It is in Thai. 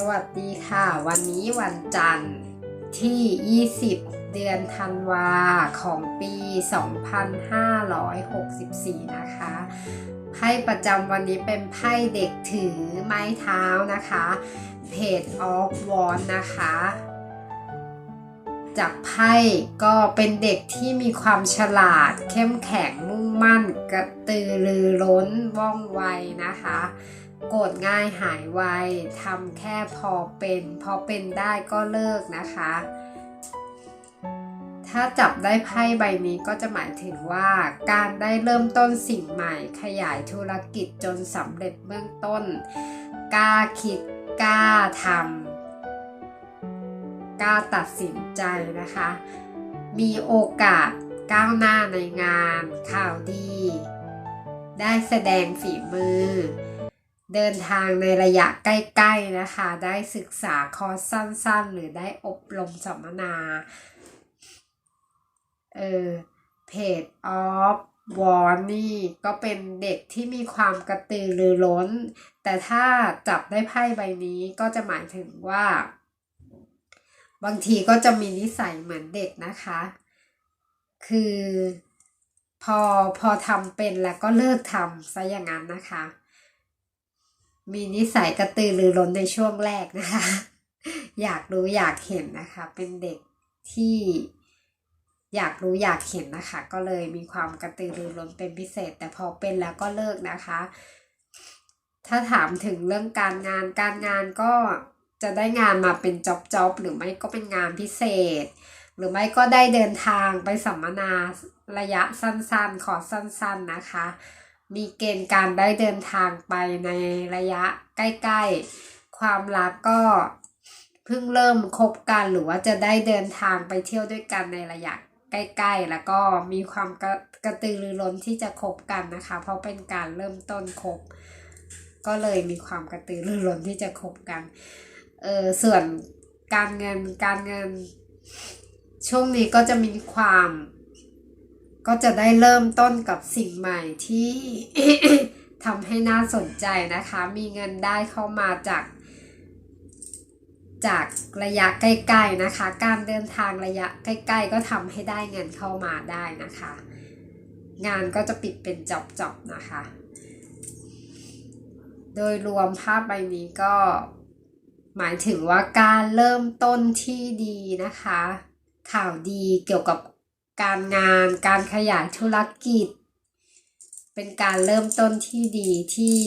สวัสดีค่ะ วันนี้วันจันทร์ที่ 20 เดือนธันวาของปี 2564 นะคะไพ่ประจำวันนี้เป็นไพ่เด็กถือไม้เท้านะคะเพจออฟวอนนะคะ จากไพ่ก็เป็นเด็กที่มีความฉลาด เข้มแข็งมุ่งมั่น กระตือรือร้นว่องไวนะคะ โกรธง่ายหายไวทำแค่พอเป็น พอเป็นได้ก็เลิกนะคะ ถ้าจับได้ไพ่ใบนี้ก็จะหมายถึงว่าการได้เริ่มต้นสิ่งใหม่ ขยายธุรกิจจนสำเร็จเบื้องต้น กล้าคิดกล้าทำ กล้าตัดสินใจนะคะ มีโอกาสก้าวหน้าในงานข่าวดี ได้แสดงฝีมือ เดินทางในระยะใกล้ๆนะคะ ได้ศึกษาคอร์สสั้นๆ หรือได้อบรมสัมมนา เออเพจออฟวอนนี่ก็เป็นเด็กที่มีความกระตือรือร้น แต่ถ้าจับได้ไพ่ใบนี้ก็จะหมายถึงว่า บางทีก็จะมีนิสัยเหมือนเด็กนะคะ คือพอพอทำเป็นแล้วก็เลิกทำซะอย่างนั้นนะคะ มีนิสัยกระตือรือร้นในช่วงแรกนะคะ อยากรู้อยากเห็นนะคะ เป็นเด็กที่อยากรู้อยากเห็นนะคะ ก็เลยมีความกระตือรือร้นเป็นพิเศษ แต่พอเป็นแล้วก็เลิกนะคะ ถ้าถามถึงเรื่องการงานการงานก็ จะได้งานมาเป็นจ็อบจ็อบหรือไม่ก็เป็นงานพิเศษ หรือไม่ก็ได้เดินทางไปสัมมนาระยะสั้นๆ ขอสั้นๆนะคะ มีเกณฑ์การได้เดินทางไปในระยะใกล้ๆ ความรักก็เพิ่งเริ่มคบกันหรือว่าจะได้เดินทางไปเที่ยวด้วยกันในระยะใกล้ๆ แล้วก็มีความกระกระตือรือร้นที่จะคบกันนะคะ เพราะเป็นการเริ่มต้นคบ ก็เลยมีความกระตือรือร้นที่จะคบกัน เออส่วนการเงินการเงิน ช่วงนี้ก็จะมีความ ก็จะได้เริ่มต้นกับสิ่งใหม่ที่ทำให้น่าสนใจนะคะ มีเงินได้เข้ามาจาก จากระยะใกล้ๆนะคะ การเดินทางระยะใกล้ๆ ก็ทำให้ได้เงินเข้ามาได้นะคะ งานก็จะปิดเป็นจอบๆนะคะ โดยรวมภาพใบนี้ก็ หมายถึงว่าการเริ่มต้นที่ดีนะคะ ข่าวดีเกี่ยวกับการงาน การขยายธุรกิจ เป็นการเริ่มต้นที่ดีที่